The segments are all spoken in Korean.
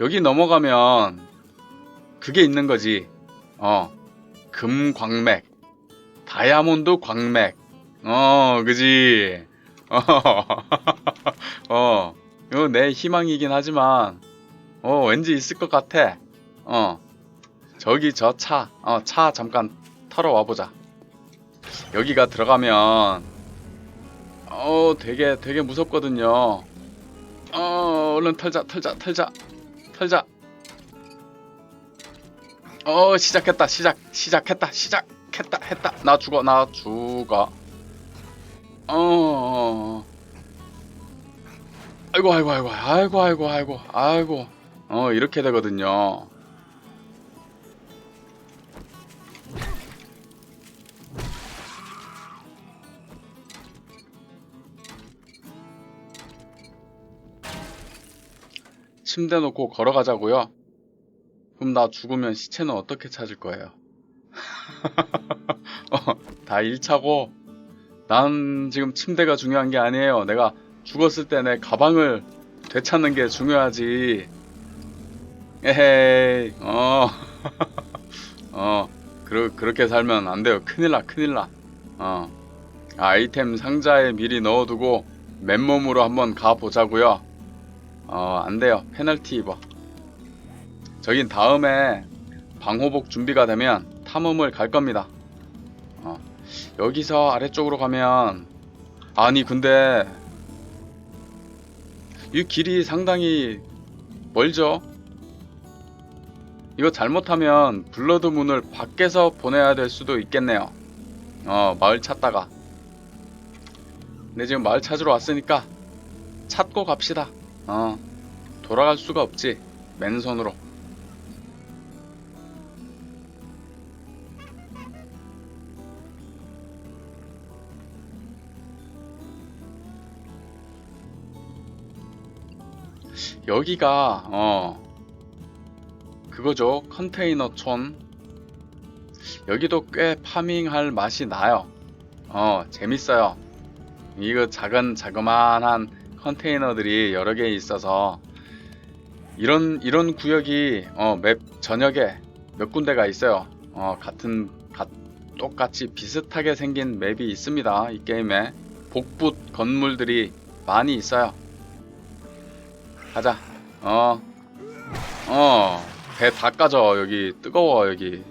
여기 넘어가면 그게 있는 거지. 어, 금광맥, 다이아몬드 광맥. 어, 그지. 어, 어, 이거 내 희망이긴 하지만, 어, 왠지 있을 것 같아. 어, 저기 저 차, 어, 차 잠깐 털어 와보자. 여기가 들어가면, 어, 되게, 되게 무섭거든요. 어, 얼른 털자, 털자, 털자, 털자. 어, 시작했다, 시작, 시작했다, 시작했다, 했다. 나 죽어, 나 죽어. 어, 아이고, 아이고, 아이고, 아이고, 아이고, 아이고, 아이고. 어, 이렇게 되거든요. 침대 놓고 걸어가자고요. 그럼 나 죽으면 시체는 어떻게 찾을 거예요? 어, 다 1차고 난 지금 침대가 중요한 게 아니에요. 내가 죽었을 때 내 가방을 되찾는 게 중요하지. 에헤이, 어, 어, 그러, 그렇게 살면 안 돼요. 큰일 나, 큰일 나. 어, 아이템 상자에 미리 넣어두고 맨몸으로 한번 가보자고요. 어, 안 돼요. 페널티 입어. 저긴 다음에 방호복 준비가 되면 탐험을 갈 겁니다. 어, 여기서 아래쪽으로 가면 아니 근데 이 길이 상당히 멀죠? 이거 잘못하면 블러드 문을 밖에서 보내야 될 수도 있겠네요. 어, 마을 찾다가. 근데 지금 마을 찾으러 왔으니까 찾고 갑시다. 어, 돌아갈 수가 없지. 맨손으로. 여기가 어 그거죠 컨테이너촌 여기도 꽤 파밍할 맛이 나요 어 재밌어요 이거 작은 자그마한 컨테이너들이 여러 개 있어서 이런 이런 구역이 어, 맵 전역에 몇 군데가 있어요 어 같은 가, 똑같이 비슷하게 생긴 맵이 있습니다 이 게임에 복붙 건물들이 많이 있어요 가자. 어. 어. 배 다 까져. 여기 뜨거워 여기.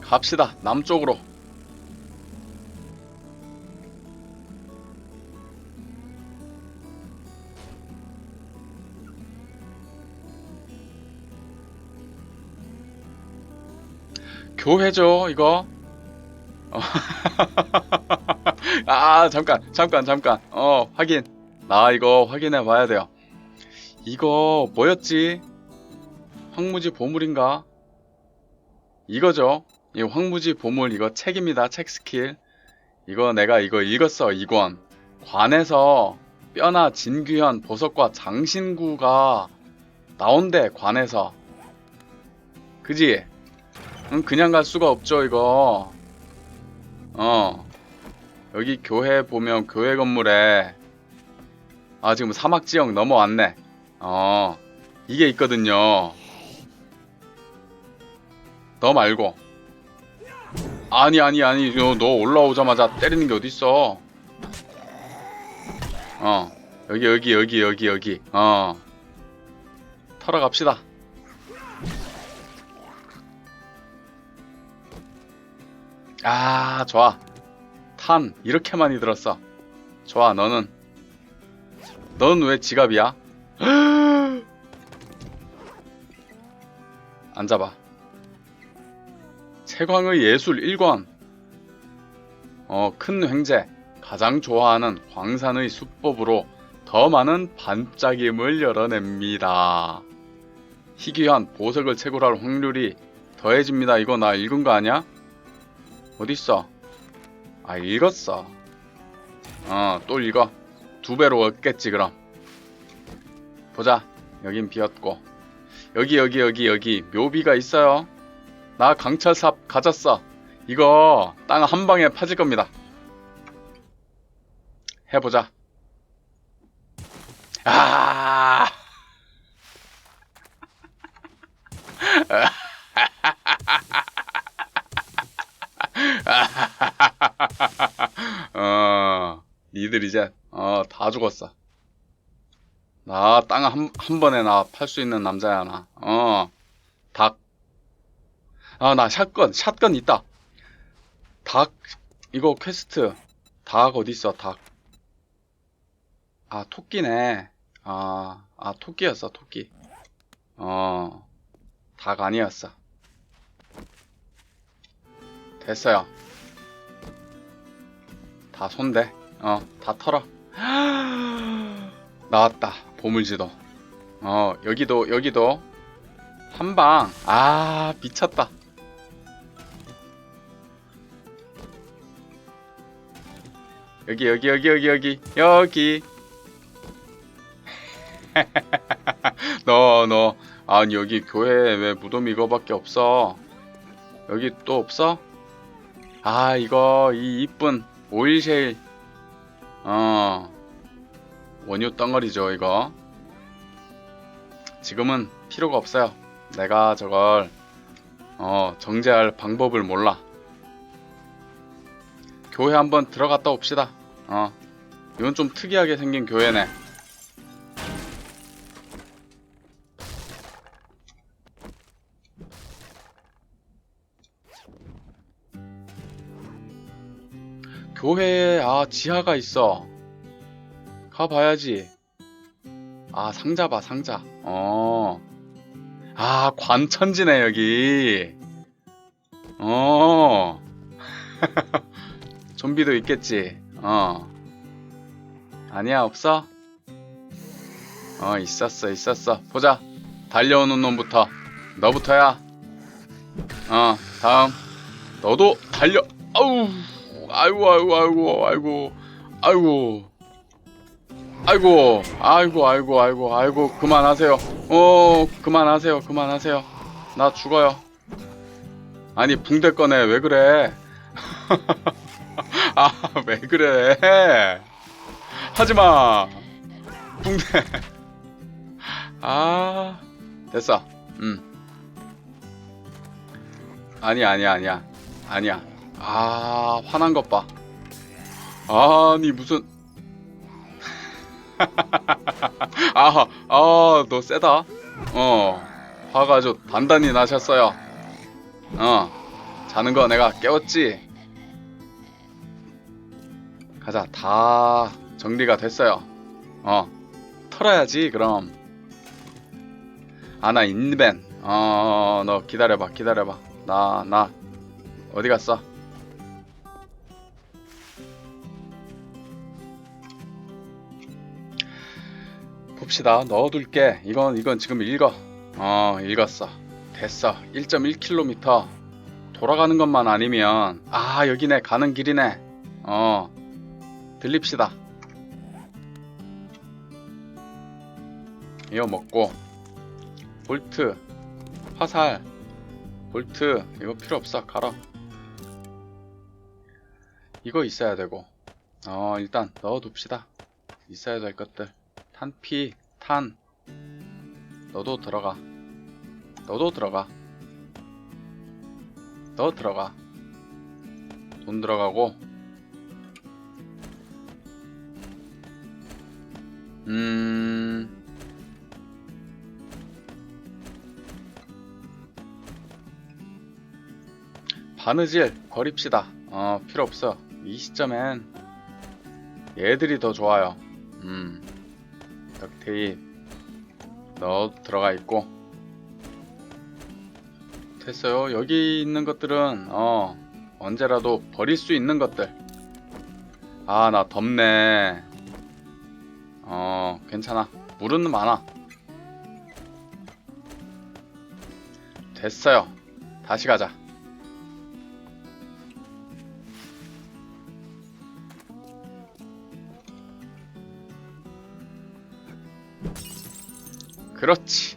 갑시다. 남쪽으로. 교회죠, 이거. 어. 아 잠깐 잠깐 잠깐. 어 확인. 나 이거 확인해 봐야 돼요. 이거 뭐였지? 황무지 보물인가? 이거죠. 이 황무지 보물 이거 책입니다 책 스킬. 이거 내가 이거 읽었어 2권. 관에서 뼈나 진귀한 보석과 장신구가 나온대 관에서. 그지 응, 그냥 갈 수가 없죠 이거 어 여기 교회 보면 교회 건물에 아 지금 사막 지역 넘어왔네. 어 이게 있거든요. 너 말고 아니 아니 아니 너, 너 올라오자마자 때리는 게 어딨어? 어 여기 여기 여기 여기 여기 어 털어 갑시다. 아 좋아. 탄 이렇게 많이 들었어. 좋아, 너는 너는 왜 지갑이야? 앉아봐. 채광의 예술 1권. 어, 큰 횡재. 가장 좋아하는 광산의 수법으로 더 많은 반짝임을 열어냅니다. 희귀한 보석을 채굴할 확률이 더해집니다. 이거 나 읽은 거 아니야? 어딨어? 아 읽었어. 어또 읽어. 두 배로 얻겠지 그럼. 보자. 여긴 비었고. 여기 여기 여기 여기. 묘비가 있어요. 나 강철삽 가졌어. 이거 땅 한 방에 파질 겁니다. 해보자. 아 니들 이제 어 다 죽었어. 나 땅 한 한 번에 나 팔 수 있는 남자야 나. 어 닭. 아 나 샷건 샷건 있다. 닭 이거 퀘스트 닭 어디 있어 닭. 아 토끼네. 아, 아 토끼였어 토끼. 어, 닭 아니었어. 됐어요. 다 손대. 어, 다 털어. 나왔다. 보물지도. 어, 여기도, 여기도. 한 방. 아, 미쳤다. 여기, 여기, 여기, 여기, 여기, 여기. 너, 너. 아니, 여기 교회에 왜 무덤 이거밖에 없어? 여기 또 없어? 아, 이거, 이 이쁜 오일쉐일. 어. 원유 덩어리죠, 이거. 지금은 필요가 없어요. 내가 저걸, 어, 정제할 방법을 몰라. 교회 한번 들어갔다 옵시다. 어. 이건 좀 특이하게 생긴 교회네. 교회에 아 지하가 있어. 가봐야지. 아 상자 봐 상자. 어 아 관천지네 여기. 어. 좀비도 있겠지. 어. 아니야 없어? 어 있었어 있었어. 보자. 달려오는 놈부터. 너부터야. 어 다음. 너도 달려 아우 아이고 아이고 아이고 아이고 아이고. 아이고 아이고 아이고 아이고 아이고 그만하세요. 어 그만하세요 그만하세요. 나 죽어요. 아니 붕대 꺼내 왜 그래? 아 왜 그래? 하지마. 붕대. 아 됐어. 음. 아니야 아니야 아니야. 아니야 아, 화난 것 봐. 아니, 무슨. 아, 아, 너 세다. 어, 화가 아주 단단히 나셨어요. 어, 자는 거 내가 깨웠지? 가자, 다 정리가 됐어요. 어, 털어야지, 그럼. 아, 나 인벤. 어, 너 기다려봐, 기다려봐. 나, 나, 어디 갔어? 봅시다. 넣어둘게. 이건 이건 지금 읽어. 어 읽었어. 됐어. 1.1km 돌아가는 것만 아니면 아 여기네 가는 길이네. 어 들립시다. 이거 먹고 볼트 화살 볼트 이거 필요 없어 갈아. 이거 있어야 되고 어 일단 넣어둡시다. 있어야 될 것들. 탄피, 탄. 너도 들어가. 너도 들어가. 너 들어가. 돈 들어가고. 음. 바느질 버립시다. 어, 필요 없어. 이 시점엔 얘들이 더 좋아요. 음. 덕테이프 넣어 들어가 있고. 됐어요. 여기 있는 것들은 어 언제라도 버릴 수 있는 것들. 아 나 덥네. 어 괜찮아. 물은 많아. 됐어요. 다시 가자 그렇지.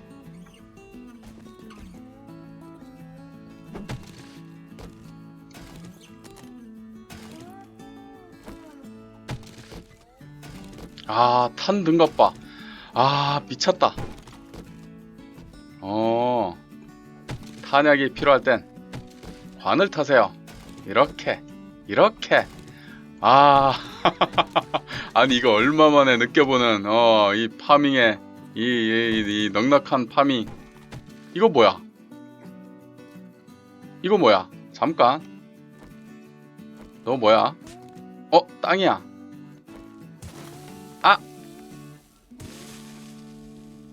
아, 탄든것 봐. 아, 미쳤다. 어, 탄약이 필요할 땐 관을 타세요. 이렇게, 이렇게. 아, 아니 이거 얼마 만에 느껴보는 어 이 파밍의 이, 이, 이 넉넉한 파밍 이거 뭐야? 이거 뭐야? 잠깐. 너 뭐야? 어 땅이야. 아!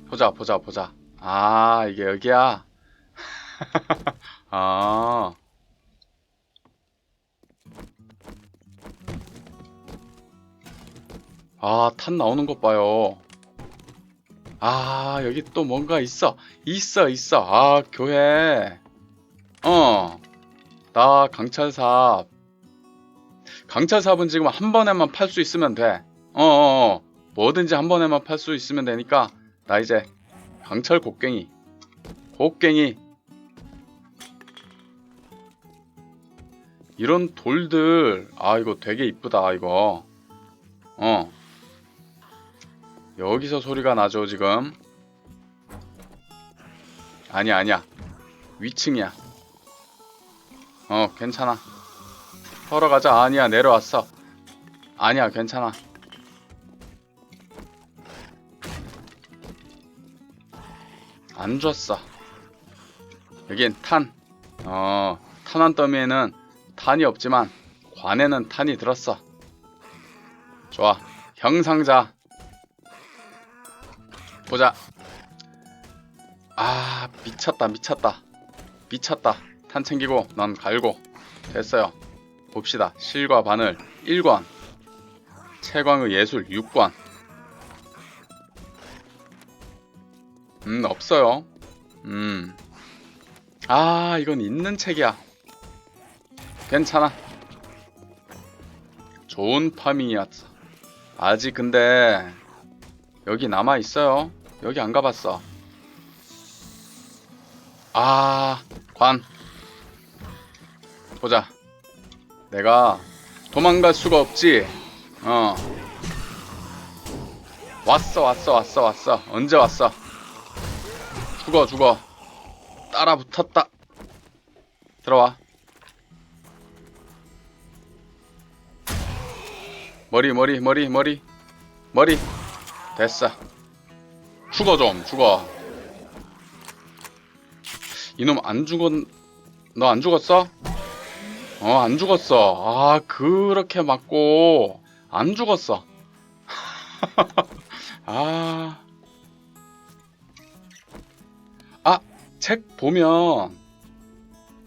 보자 보자 보자. 아 이게 여기야. 아. 아, 탄 나오는 것 봐요. 아, 여기 또 뭔가 있어. 있어, 있어. 아, 교회. 어. 나 강철삽. 강철삽은 지금 한 번에만 팔 수 있으면 돼. 어, 어, 어. 뭐든지 한 번에만 팔 수 있으면 되니까 나 이제 강철 곡괭이. 곡괭이. 이런 돌들. 아, 이거 되게 이쁘다, 이거. 어. 여기서 소리가 나죠 지금? 아니야 아니야. 위층이야. 어 괜찮아. 걸어가자. 아니야 내려왔어. 아니야 괜찮아. 안 줬어. 여긴 탄 어 탄환 더미에는 탄이 없지만 관에는 탄이 들었어. 좋아. 형상자 보자. 아, 미쳤다, 미쳤다. 미쳤다. 탄 챙기고, 넌 갈고. 됐어요. 봅시다. 실과 바늘 1권. 채광의 예술 6권. 음, 없어요. 음. 아, 이건 있는 책이야. 괜찮아. 좋은 파밍이었어. 아직 근데 여기 남아 있어요. 여기 안 가봤어. 아, 관. 보자. 내가 도망갈 수가 없지. 어. 왔어, 왔어, 왔어, 왔어. 언제 왔어? 죽어, 죽어. 따라 붙었다. 들어와. 머리, 머리, 머리, 머리. 머리. 됐어. 죽어 좀 죽어 이놈 안 죽었 너 안 죽었어? 어 안 죽었어 아 그렇게 맞고 안 죽었어 아 아, 책 보면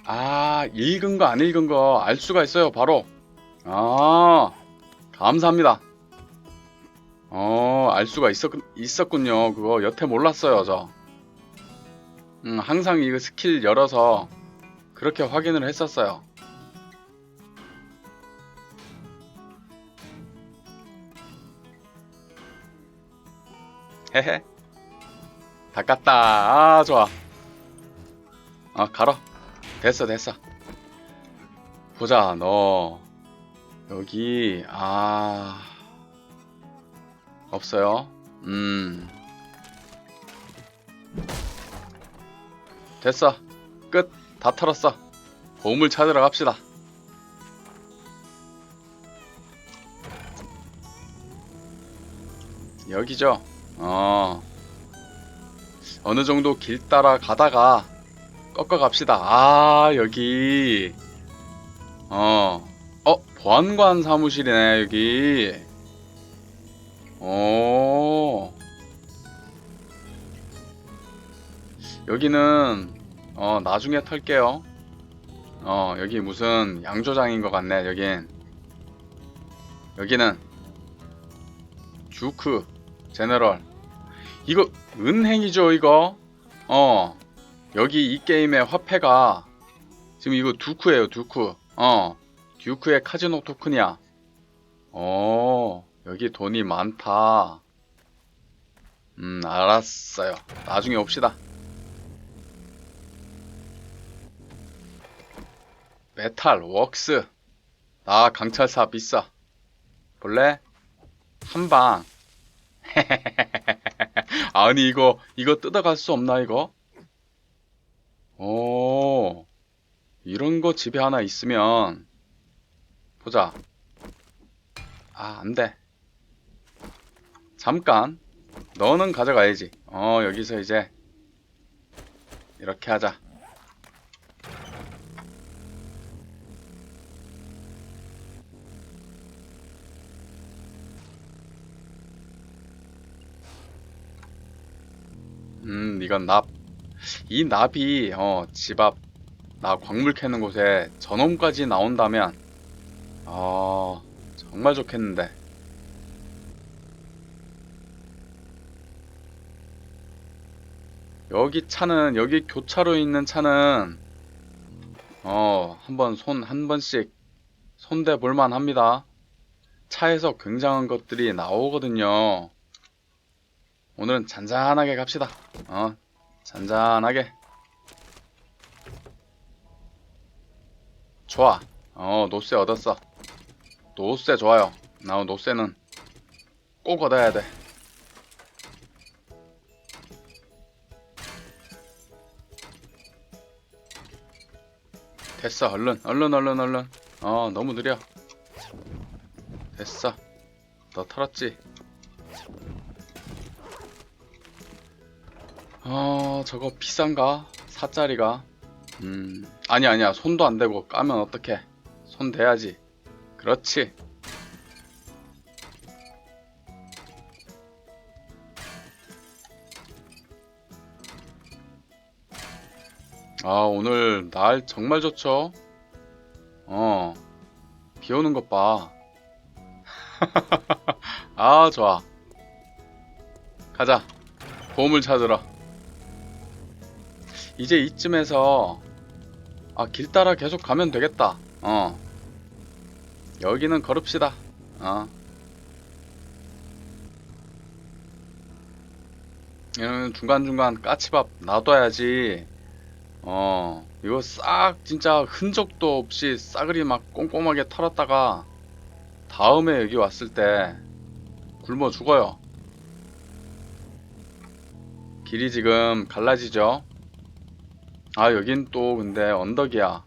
아, 읽은 거 안 읽은 거 알 수가 있어요, 바로. 아, 감사합니다. 어, 알 수가 있었, 있었군요. 그거 여태 몰랐어요, 저. 음, 항상 이거 스킬 열어서 그렇게 확인을 했었어요. 헤헤. 다 깠다. 아, 좋아. 아, 갈아. 됐어, 됐어. 보자, 너. 여기, 아. 없어요. 음. 됐어. 끝. 다 털었어. 보물 찾으러 갑시다. 여기죠. 어. 어느 정도 길 따라 가다가 꺾어 갑시다. 아, 여기. 어. 어, 보안관 사무실이네, 여기. 오. 여기는 어 나중에 털게요. 어 여기 무슨 양조장인 것 같네. 여긴 여기는 주크 제너럴 이거 은행이죠 이거. 어 여기 이 게임의 화폐가 지금 이거 두크예요 두크. 어 듀크의 카지노 토큰이야. 어. 여기 돈이 많다. 음, 알았어요. 나중에 옵시다. 메탈, 웍스. 나 강철사 비싸. 볼래? 한 방. 아니, 이거, 이거 뜯어갈 수 없나, 이거? 오, 이런 거 집에 하나 있으면, 보자. 아, 안 돼. 잠깐. 너는 가져가야지. 어 여기서 이제 이렇게 하자. 음 이건 납. 이 납이 어 집 앞 나 광물 캐는 곳에 저놈까지 나온다면 아 정말 좋겠는데 여기 차는 여기 교차로 있는 차는 어 한번 손 한 번씩 손대 볼만 합니다. 차에서 굉장한 것들이 나오거든요. 오늘은 잔잔하게 갑시다. 어 잔잔하게. 좋아. 어 노쇠 얻었어. 노쇠 좋아요. 나 노쇠는 꼭 얻어야 돼 됐어 얼른 얼른 얼른 얼른. 어 너무 느려. 됐어. 너 털었지? 어 저거 비싼가? 사짜리가? 음 아니 아니야. 손도 안 대고 까면 어떡해. 손 대야지. 그렇지 아 오늘 날 정말 좋죠? 어. 비 오는 것 봐. 아 좋아. 가자. 보물 찾으러. 이제 이쯤에서 아 길 따라 계속 가면 되겠다. 어. 여기는 걸읍시다. 어. 이런 중간중간 까치밥 놔둬야지 어 이거 싹 진짜 흔적도 없이 싸그리 막 꼼꼼하게 털었다가 다음에 여기 왔을 때 굶어 죽어요. 길이 지금 갈라지죠? 아 여긴 또 근데 언덕이야.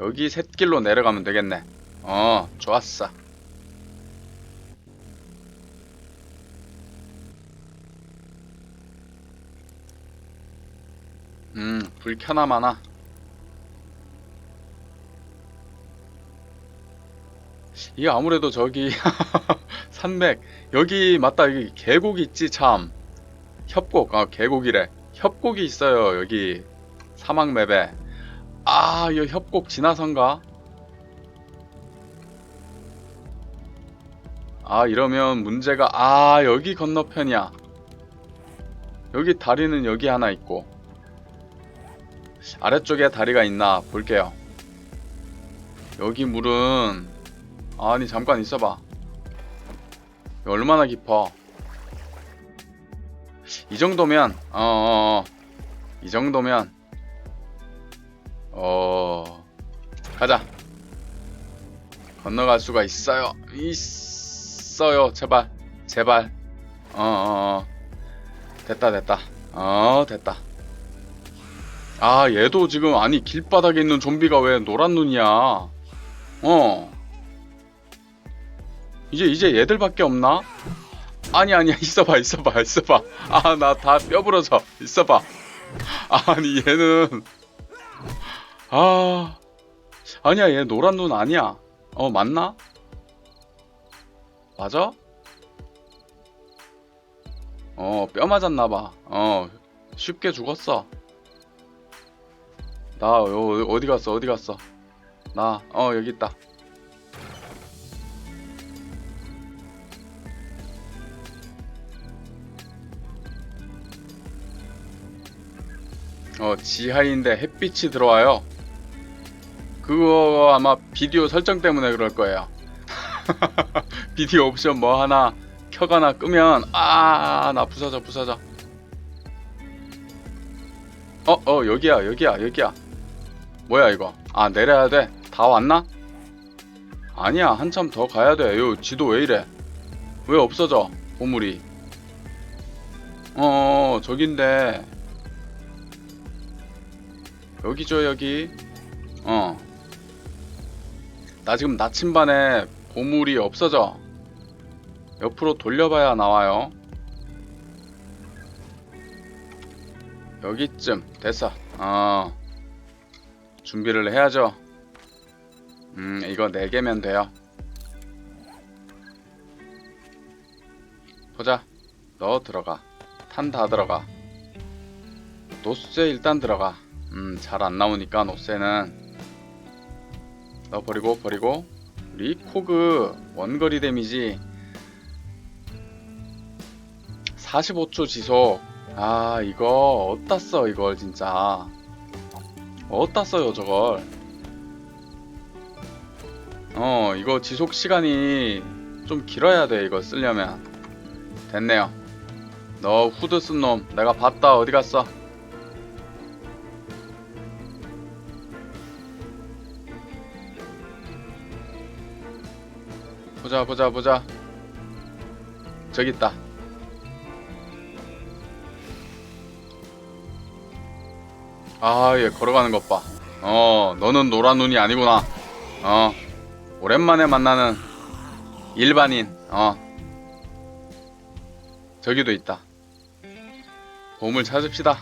여기 샛길로 내려가면 되겠네. 어 좋았어 음 불켜나마나. 이게 아무래도 저기 산맥 여기 맞다 여기 계곡 있지 참. 협곡 아 계곡이래. 협곡이 있어요 여기. 사막 맵에 아이 협곡 지나선가? 아 이러면 문제가 아 여기 건너편이야. 여기 다리는 여기 하나 있고 아래쪽에 다리가 있나 볼게요. 여기 물은 아니 잠깐 있어봐. 얼마나 깊어? 이 정도면 어어어. 이 정도면 어 가자. 건너갈 수가 있어요. 있어요. 제발. 제발. 어어어. 됐다 됐다. 어 됐다 아 얘도 지금 아니 길바닥에 있는 좀비가 왜 노란 눈이야? 어. 이제 이제 얘들밖에 없나? 아니 아니야. 있어봐 있어봐 있어봐. 아 나 다 뼈 부러져. 있어봐. 아니 얘는. 아. 아니야 얘 노란 눈 아니야. 어 맞나? 맞아? 어 뼈 맞았나봐. 어 쉽게 죽었어 나 어, 어디 갔어 어디 갔어? 나 어 여기 있다. 어 지하인데 햇빛이 들어와요. 그거 아마 비디오 설정 때문에 그럴 거예요. 비디오 옵션 뭐 하나 켜거나 끄면 아 나 부서져 부서져. 어어 여기야 여기야 여기야 뭐야 이거? 아 내려야 돼? 다 왔나? 아니야 한참 더 가야 돼요 지도 왜 이래? 왜 없어져 보물이? 어 저긴데. 여기죠 여기. 어. 나 지금 나침반에 보물이 없어져. 옆으로 돌려봐야 나와요. 여기쯤 됐어. 어. 준비를 해야죠. 음, 이거 4개면 돼요. 보자. 너 들어가. 탄 다 들어가. 노쇠 일단 들어가. 음, 잘 안 나오니까 노쇠는 너 버리고 버리고 리코그 원거리 데미지 45초 지속 아 이거 어디다 써 이걸 진짜 어디다 써요 저걸? 어 이거 지속 시간이 좀 길어야 돼 이거 쓰려면. 됐네요. 너 후드 쓴 놈 내가 봤다. 어디 갔어? 보자 보자 보자. 저기 있다 아, 얘 걸어가는 것 봐. 어, 너는 노란 눈이 아니구나. 어, 오랜만에 만나는 일반인. 어, 저기도 있다. 보물 찾읍시다.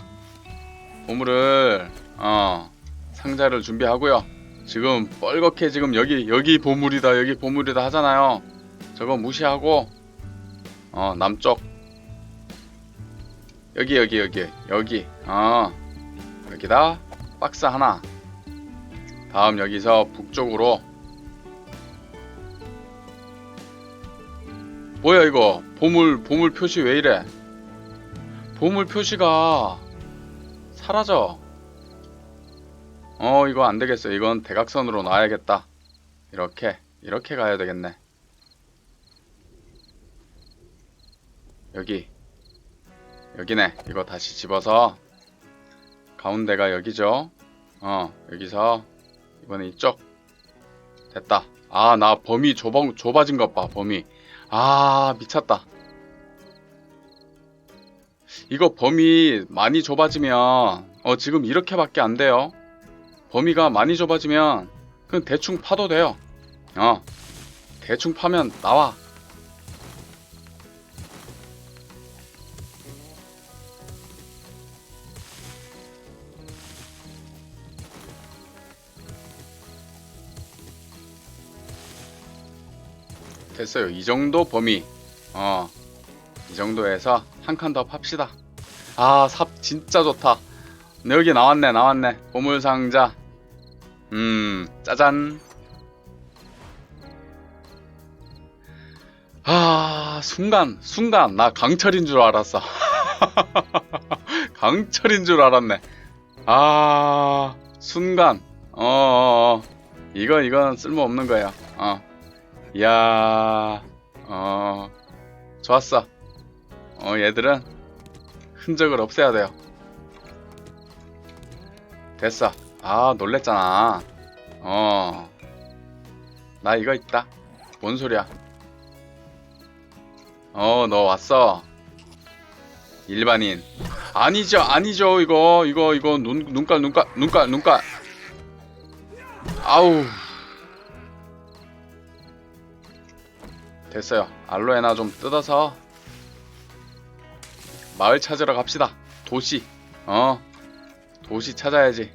보물을, 어, 상자를 준비하고요. 지금 뻘겋게 지금 여기, 여기 보물이다, 여기 보물이다 하잖아요. 저거 무시하고, 어, 남쪽. 여기, 여기, 여기, 여기, 어. 여기다. 박스 하나. 다음 여기서 북쪽으로. 뭐야 이거? 보물 보물 표시 왜 이래? 보물 표시가 사라져. 어 이거 안되겠어. 이건 대각선으로 놔야겠다. 이렇게 이렇게 가야 되겠네. 여기. 여기네. 이거 다시 집어서 가운데가 여기죠. 어, 여기서 이번에 이쪽 됐다. 아, 나 범위 좁아, 좁아진 것 봐, 범위. 아, 미쳤다. 이거 범위 많이 좁아지면 어, 지금 이렇게밖에 안 돼요. 범위가 많이 좁아지면 그냥 대충 파도 돼요. 어, 대충 파면 나와. 됐어요. 이 정도 범위. 어. 이 정도에서 한 칸 더 팝시다. 아, 삽 진짜 좋다. 네, 여기 나왔네, 나왔네. 보물상자. 음, 짜잔. 아, 순간, 순간, 나 강철인 줄 알았어. 강철인 줄 알았네. 아, 순간. 어, 어, 어. 이건, 이건 쓸모없는 거야. 어. 이야, 어, 좋았어. 어, 얘들은 흔적을 없애야 돼요. 됐어. 아, 놀랬잖아. 어, 나 이거 있다. 뭔 소리야? 어, 너 왔어. 일반인. 아니죠, 아니죠. 이거, 이거, 이거 눈, 눈깔, 눈깔, 눈깔, 눈깔. 아우. 됐어요. 알로에나 좀 뜯어서 마을 찾으러 갑시다. 도시. 어. 도시 찾아야지.